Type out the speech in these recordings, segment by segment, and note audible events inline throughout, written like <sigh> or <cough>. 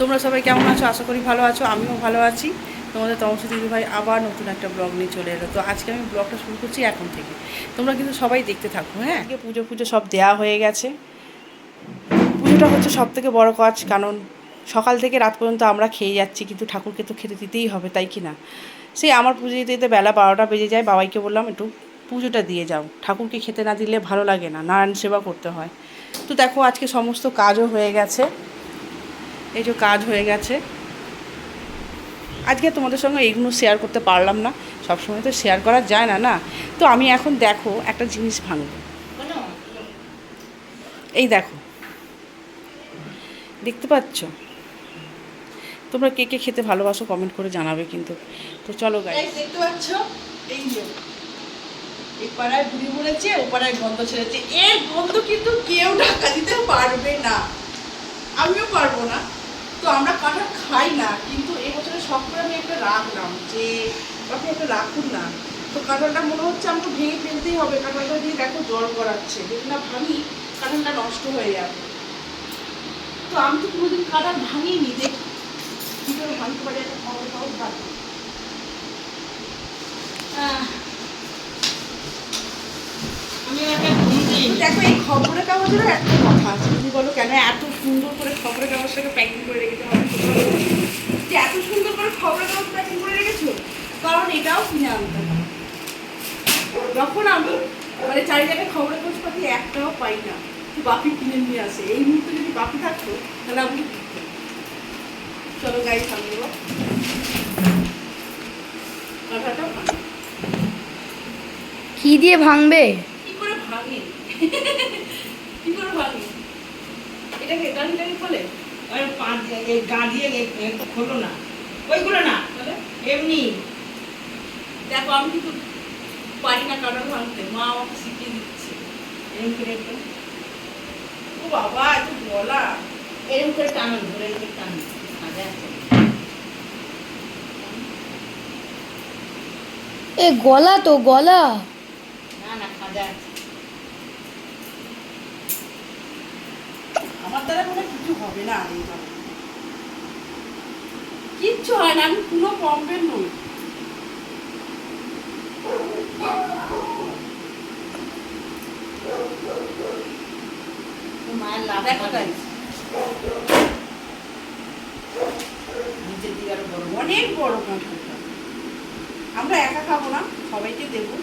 তোমরা সবাই কেমন আছো? আশা করি ভালো আছো, আমিও ভালো আছি। তোমাদের তমসী দিদি ভাই আবার নতুন একটা ব্লগ নিয়ে চলে এলো। তো আজকে আমি ব্লগটা শুরু করছি এখন থেকে। তোমরা কিন্তু সবাই দেখতে থাকো হ্যাঁ? আজকে পুজো পুজো সব দেওয়া হয়ে গেছে। পুজোটা হচ্ছে সব থেকে বড় কাজ, কারণ সকাল থেকে রাত পর্যন্ত আমরা খেয়ে যাচ্ছি, কিন্তু ঠাকুরকে তো খেতে দিতেই হবে, তাই কি না? সেই আমার পুজো দিতে দিতে বেলা বারোটা বেজে যায়, বাবাইকে বললাম, একটু পুজোটা দিয়ে যাও। ঠাকুরকে খেতে না দিলে ভালো লাগে না, নারায়ণ সেবা করতে হয়। তো দেখো, আজকে সমস্ত কাজও হয়ে গেছে। এই যে কাজ হয়ে গেছে। আজকে তোমাদের সঙ্গে এইগুলো শেয়ার করতে পারলাম না। সবসময় তো শেয়ার করা যায় না না? তো আমি এখন দেখো একটা জিনিস ভাঙবো। এই দেখো। দেখতে পাচ্ছ? তোমরা কে কে খেতে ভালোবাসো কমেন্ট করে জানাবে কিন্তু। তো চলো গাই দেখতে পাচ্ছ? এই যে। এই পাড়ায় বুড়ি বলেছে ও পাড়ায় গন্ধ ছেড়েছে। এর গন্ধ কিন্তু কেউ ঢাকা দিতে পারবে না। আমিও পারব না। তো আমরা কাঁঠাল খাই না, কিন্তু এবছরে শখ করে আমি একটা রাখলাম যে আপনি একটা রাখুন না। তো কাঁঠালটা মনে হচ্ছে আমাকে ভেঙে ফেলতেই হবে, কাঁঠালটা দিয়ে দেখো জল করাচ্ছে যদি না ভাঙি কাঁঠালটা নষ্ট হয়ে যাবে। তো আমি তো কোনোদিন কাঁঠাল ভাঙিনি, দেখি। কী করে ভাঙতে পারি, একটা খবর খবর ভালো। আমি দেখো, এই খবরের কাগজের একটা কথা আছে, তুমি বলো কেন এত সুন্দর করে খবরের কাগজটাকে প্যাকিং করে রেখেছো আমার। যে এত সুন্দর করে খবরের কাগজ প্যাকিং করে রেখেছো? কারণ এটাও কিনে আনতে যখন আমি মানে চারি জায়গায় খবরের কাগজ পাতি একটাও পাই না তো বাপি কিনে নিয়ে আসে। এই মুহূর্তে যদি বাপি থাকতো তাহলে আমি। চলো গাড়ি দেবো কাঁঠাটা কি দিয়ে ভাঙবে? কি করে ভাঙে? <laughs> কি করে ভাঙে? এটাকে পাঁচ এই গা দিয়ে খোলো না। ওইগুলো না তাহলে? এমনি। দেখো আমি কিন্তু পারি না কারণ ভাঙতে মা আমাকে শিখিয়ে দিচ্ছে। এরকম করে একটু? ও বাবা এত বলা এরকম করে টানো ধরে এরকম টানো। এ গলা তো গলা। না না খাজা আছে। আমার দ্বারা মনে কিছু হবে না আর কিচ্ছু হয় না আমি কোনো কমপ্লেন নই। মায়ের লাভ দেখো হবে। দিকে আরও বড়। অনেক বড় কাঁঠালটা আমরা একা খাব না সবাইকে দেবো।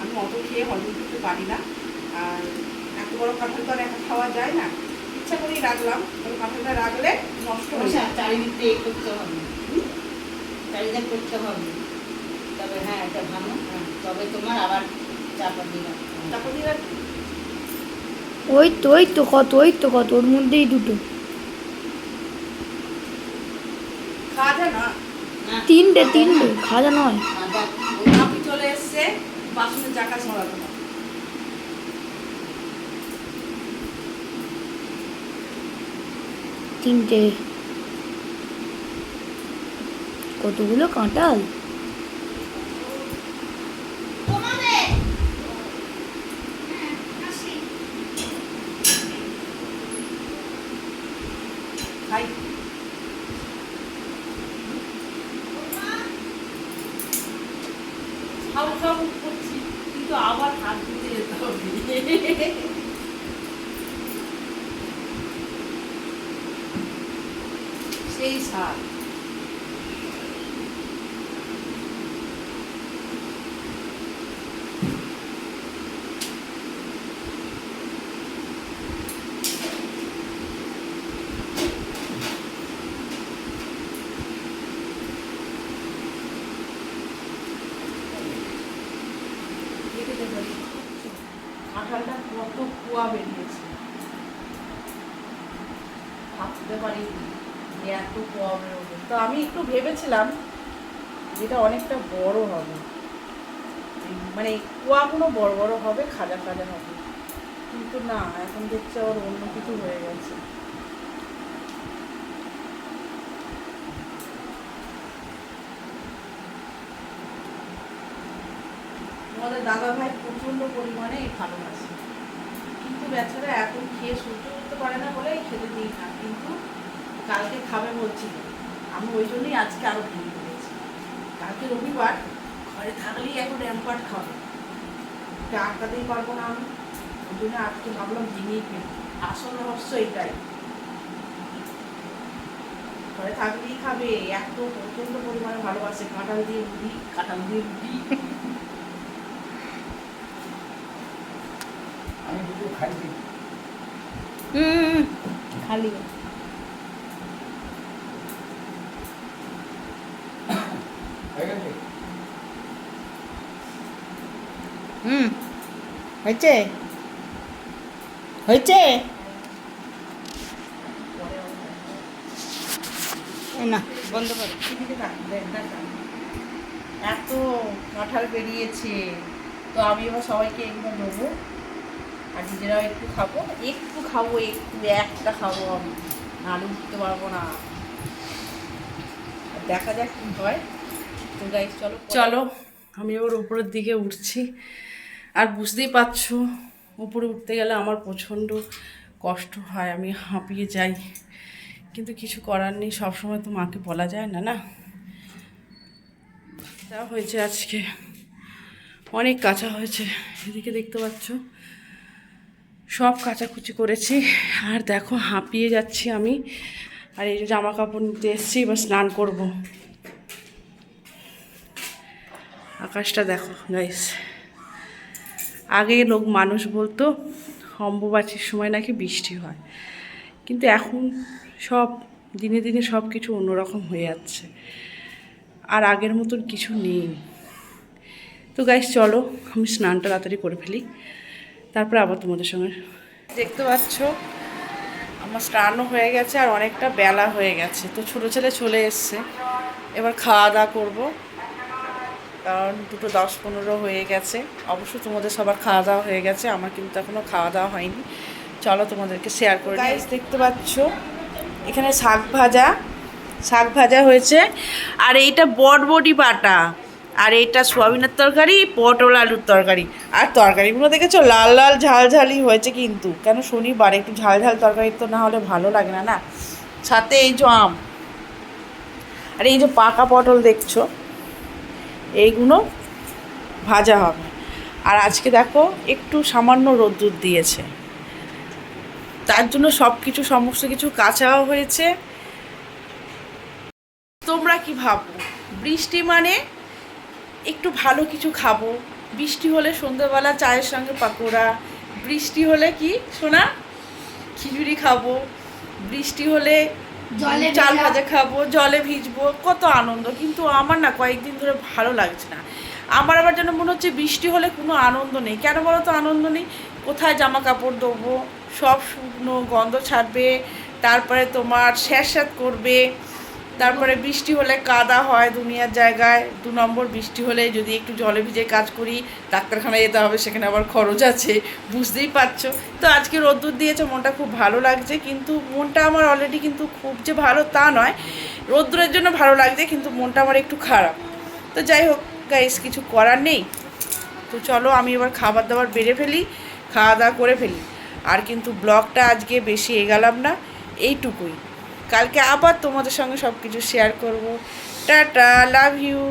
আমি অত খেয়ে হজম করতে পারি না। আর এত বড় কাঁঠাল তো আর একা খাওয়া যায় না। ইচ্ছা করেই রাখলাম। ওই কাঁঠালটা রাখলে নষ্ট হয়ে আচ্ছা, যায় চারিদিক দিয়ে করতে হবে। চারিদিক করতে হবে। তবে হ্যাঁ এটা ভালো। হ্যাঁ তবে তোমার আবার চাপা দিলাম তারপর দিয়ে রাখবি। ওই তো ওই তো কত ওই তো কত ওর মধ্যেই দুটো। না? তিনটে তিনটে খাজা নয়। চলে এসছে বাসনের চাকা ছড়াতে তিনটে। কতগুলো কাঁটাল কিন্তু আবার হাত ধুতে যেতে হবে। সেই স্বাদ কাঁঠালটা কত কুয়া বেরিয়েছে। ভাবতে পারিনি। এত কুয়া বেরোবে তো আমি একটু ভেবেছিলাম যেটা অনেকটা বড় হবে। মানে কুয়াগুলো বড় বড় হবে, খাজা খাজা হবে। কিন্তু না, এখন দেখছি আবার অন্য কিছু হয়ে গেছে। আমাদের দাদা ভাই প্রচণ্ড পরিমাণে ভালোবাসে কিন্তু বেচারা এখন খেয়ে সহ্য করতে পারে না বলে খেতে দিই না। কিন্তু কালকে খাবে বলছিল আমি ওই জন্যই আজকে আরও ভেঙে ফেলেছি কালকে রবিবার ঘরে থাকলেই এখন র্যাম্পাট খাবে। ওকে আটকাতেই পারব না আমি। ওই জন্য আজকে ভাবলাম ভেঙেই ফেলি আসল রহস্য এটাই। ঘরে থাকলেই খাবে এত প্রচণ্ড পরিমাণে ভালোবাসে কাঁঠাল দিয়ে রুটি কাঁঠাল দিয়ে রুটি। আমি দুটো খাই খালি হয়ে গেছে হুম, হয়েছে? হয়েছে? না, বন্ধ করো। এত কাঁঠাল বেরিয়েছে। তো আমি এবার সবাইকে এগুলো দেবো আর নিজেরাও একটু খাব। একটু খাব, একটু, একটা খাব আমি। নাড়ু উঠতে পারব না। দেখা যাক কি হয়। তো গাইস চলো চলো, আমি এবার উপরের দিকে উঠছি। আর বুঝতেই পারছ, উপরে উঠতে গেলে আমার প্রচণ্ড কষ্ট হয়, আমি হাঁপিয়ে যাই। কিন্তু কিছু করার নেই, সবসময় তো মাকে বলা যায় না না? যা হয়েছে আজকে, অনেক কাঁচা হয়েছে, এদিকে দেখতে পাচ্ছ, সব কাচাকুচি করেছি। আর দেখো, হাঁপিয়ে যাচ্ছি আমি। আর এই জামা কাপড় নিতে এসেছি, এবার স্নান করব। আকাশটা দেখো গাইস আগে লোক মানুষ বলতো, অম্বুবাচির সময় নাকি বৃষ্টি হয়। কিন্তু এখন সব, দিনে দিনে সব কিছু অন্যরকম হয়ে যাচ্ছে। আর আগের মতন কিছু নেই। তো গাইস চলো, আমি স্নানটা তাড়াতাড়ি করে ফেলি। তারপরে আবার তোমাদের সঙ্গে। দেখতে পাচ্ছ, আমার স্নানও হয়ে গেছে আর অনেকটা বেলা হয়ে গেছে। তো ছোটো ছেলে চলে এসছে। এবার খাওয়া দাওয়া করব। কারণ দুটো দশ পনেরো হয়ে গেছে। অবশ্য তোমাদের সবার খাওয়া দাওয়া হয়ে গেছে, আমার কিন্তু এখনও খাওয়া দাওয়া হয়নি। চলো তোমাদেরকে শেয়ার করে গাইস দেখতে পাচ্ছ, এখানে শাক ভাজা শাক ভাজা হয়েছে। আর এইটা বটবটি বাটা, আর এইটা সোয়াবিনের তরকারি, পটল আলুর তরকারি। আর তরকারিগুলো দেখেছ? লাল লাল ঝাল ঝালই হয়েছে কিন্তু। কেন শনিবার একটু ঝাল ঝাল তরকারি তো না হলে ভালো লাগে না না? সাথে এই যে আম, আর এই যে পাকা পটল দেখছ? এইগুলো ভাজা হবে। আর আজকে দেখো একটু সামান্য রোদ্দুর দিয়েছে। তার জন্য সব কিছু সমস্ত কিছু কাঁচাও হয়েছে। তোমরা কি ভাবো? বৃষ্টি মানে একটু ভালো কিছু খাব? বৃষ্টি হলে সন্ধ্যেবেলা চায়ের সঙ্গে পাকোড়া। বৃষ্টি হলে কি শোনা খিচুড়ি খাব। বৃষ্টি হলে চাল ভাজা। খাব জলে ভিজবো কত আনন্দ। কিন্তু আমার না কয়েকদিন ধরে ভালো লাগছে না। আমার আবার যেন মনে হচ্ছে বৃষ্টি হলে কোনো আনন্দ নেই। কেন বলো তো আনন্দ নেই? কোথায় জামা কাপড় দেবো সব শুকনো গন্ধ ছাড়বে তারপরে তোমার স্যাঁত করবে তারপরে বৃষ্টি হলে কাদা হয় দুনিয়ার জায়গায়। দু নম্বর বৃষ্টি হলে যদি একটু জলে ভিজে কাজ করি, ডাক্তারখানায় যেতে হবে, সেখানে আবার খরচ আছে। বুঝতেই পারছ? তো আজকে রোদ্দুর দিয়েছে, মনটা খুব ভালো লাগছে, কিন্তু মনটা আমার অলরেডি কিন্তু খুব যে ভালো তা নয়। রোদ্দুরের জন্য ভালো লাগছে, কিন্তু মনটা আমার একটু খারাপ। তো যাই হোক গাইস কিছু করার নেই। তো চলো, আমি এবার খাবার দাবার বেড়ে ফেলি, খাওয়া দাওয়া করে ফেলি। আর কিন্তু ব্লগটা আজকে বেশি এগালাম না, এইটুকুই। কালকে আবার তোমাদের সঙ্গে সব কিছু শেয়ার করব। Tata love you